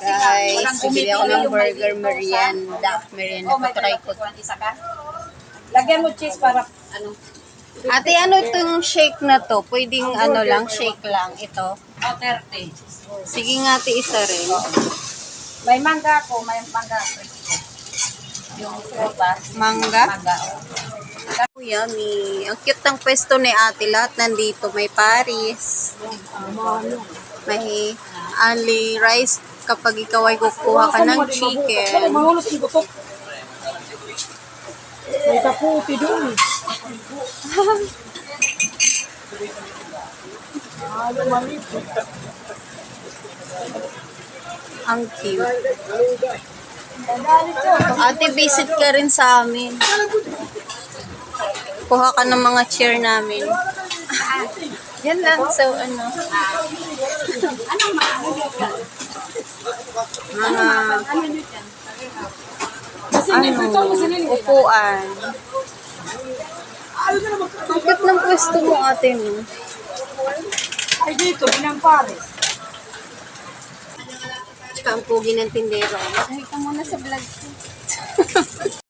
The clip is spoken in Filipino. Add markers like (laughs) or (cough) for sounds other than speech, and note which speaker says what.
Speaker 1: Guys, bibili ako ng burger merienda. Merienda
Speaker 2: Oh, may
Speaker 1: ko, try ko.
Speaker 2: Lagyan mo cheese para ano.
Speaker 1: Ate, ano itong shake na to? Pwedeng ano lang, shake lang. Ito.
Speaker 2: Oh, 30.
Speaker 1: Sige nga, ate, isa rin.
Speaker 2: May mangga ko, may mangga fresco. Yung prutas.
Speaker 1: Mangga.
Speaker 2: Mangga. oh.
Speaker 1: Oh, yummy. Ang cute ng pwesto ni ate. Lahat nandito. May Paris. May only rice kapag ikaw ay kukuha ka ng chicken.
Speaker 3: May kaputi doon.
Speaker 1: Ang cute. Ate, visit ka rin sa amin. Kuha ka ng mga chair namin. (laughs) Yan lang. So, ano. Mga, ano, upuan.
Speaker 3: Ayaw na naman.
Speaker 1: Ang cute ng pwesto mo, ate mo.
Speaker 3: Ay dito, binampare.
Speaker 1: Tsaka ang pugi ng tindero. Makikita mo na sa vlog ko. (laughs)